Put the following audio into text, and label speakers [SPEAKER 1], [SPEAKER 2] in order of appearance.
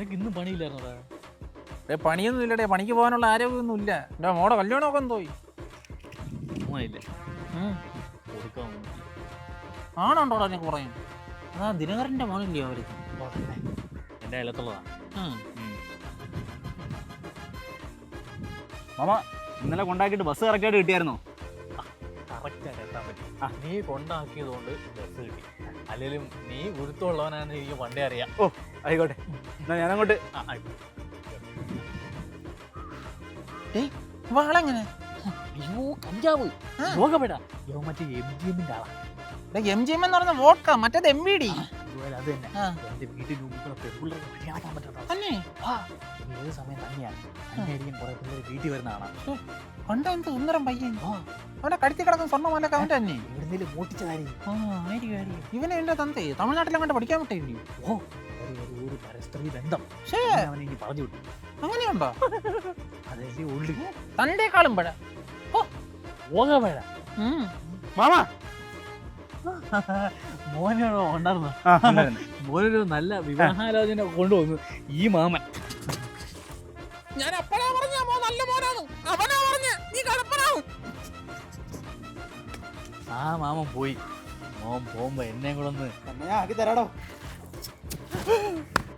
[SPEAKER 1] നിനക്ക് ഇന്നും പണിയില്ലായിരുന്നോടാ.
[SPEAKER 2] ഡേ പണിയൊന്നും ഇല്ലടേ പണിക്ക് പോകാനുള്ള ആരോഗ്യമൊന്നും ഇല്ല. എന്റെ മോടെ കല്യാണമൊക്കെ പോയി.
[SPEAKER 1] ഉമ്മയില്ല? കൊടുക്കാൻ.
[SPEAKER 2] ആണോണ്ടോടാ എനിക്ക് പറയും അതാ ദിനകരന്റെ മോനില്ലേ അവർ?
[SPEAKER 1] എന്റെ അയലത്തുള്ളതാണ്.
[SPEAKER 3] മാമ ഇന്നലെ കൊണ്ടാക്കിയിട്ട് ബസ് കറക്റ്റായിട്ട് കിട്ടിയായിരുന്നോ?
[SPEAKER 1] കറക്റ്റായിട്ട് എത്താൻ പറ്റി. നീ കൊണ്ടാക്കിയതുകൊണ്ട് ബസ് കിട്ടി. അല്ലെങ്കിലും നീ ഗുരുത്തുള്ളവനാണെന്ന് എനിക്ക് പണ്ടേ അറിയാം.
[SPEAKER 3] ഓ ആയിക്കോട്ടെ. എന്നാ ഞാനങ്ങോട്ട്
[SPEAKER 1] ആ, ആയിക്കോട്ടെ.
[SPEAKER 2] വാളെങ്ങനെ
[SPEAKER 1] അയ്യോ കഞ്ചാവ്. യോഗപ്പെടാ യോ മറ്റേ എം ജി എമ്മിന്റെ ആളാ.
[SPEAKER 2] എം ജി എം എന്ന് പറഞ്ഞ മറ്റേത് എം വി ഡി.
[SPEAKER 1] അത് തന്നെ. എന്റെ വീട്ടിൽ പെൺപിള്ളേർക്ക് പറ്റാത്ത ഏത് സമയം തന്നെയാണ് അങ്ങനെയായിരിക്കും കുറെ പിള്ളേർ വീട്ടിൽ വരുന്നതാണ് കാണാം
[SPEAKER 2] കണ്ട എന്ത് സുന്ദരം പയ്യൻ? അവനെ കടുത്തി കിടക്കുന്ന സ്വർണമാലൊക്കെ അവന്റെ തന്നെ.
[SPEAKER 1] എവിടെന്നെങ്കിലും മോട്ടിച്ചതായിരിക്കും
[SPEAKER 2] ഇവനെ എന്റെ തന്തേ തമിഴ്നാട്ടിലങ്ങോട്ട് പഠിക്കാൻ വിട്ടേ
[SPEAKER 1] ഓ ഒരു- പരസ്ത്രീ ബന്ധം. അവനെ ഇനി പറഞ്ഞു വിട്ടു.
[SPEAKER 2] അങ്ങനെയുണ്ടോ?
[SPEAKER 1] അതല്ലേ ഉള്ളു.
[SPEAKER 2] തന്റെക്കാളും പഴ
[SPEAKER 1] ഓ.
[SPEAKER 2] ഓക പഴ
[SPEAKER 3] മാമ.
[SPEAKER 1] മോനാണോ ഉണ്ടായിരുന്നു. മോനൊരു നല്ല വിവാഹാലോചന കൊണ്ടുവന്നു. ഈ മാമൻ.
[SPEAKER 2] ഞാൻ അപ്പഴാ പറഞ്ഞ മോ നല്ല മോനാണ്? അവനാ പറഞ്ഞ നീ കടപ്പനാവും.
[SPEAKER 1] ആ മാമൻ പോയി. മോൻ പോകുമ്പോ എന്നെ കൂടെ ഒന്ന്
[SPEAKER 3] എന്നാ ആക്കി തരാടോ.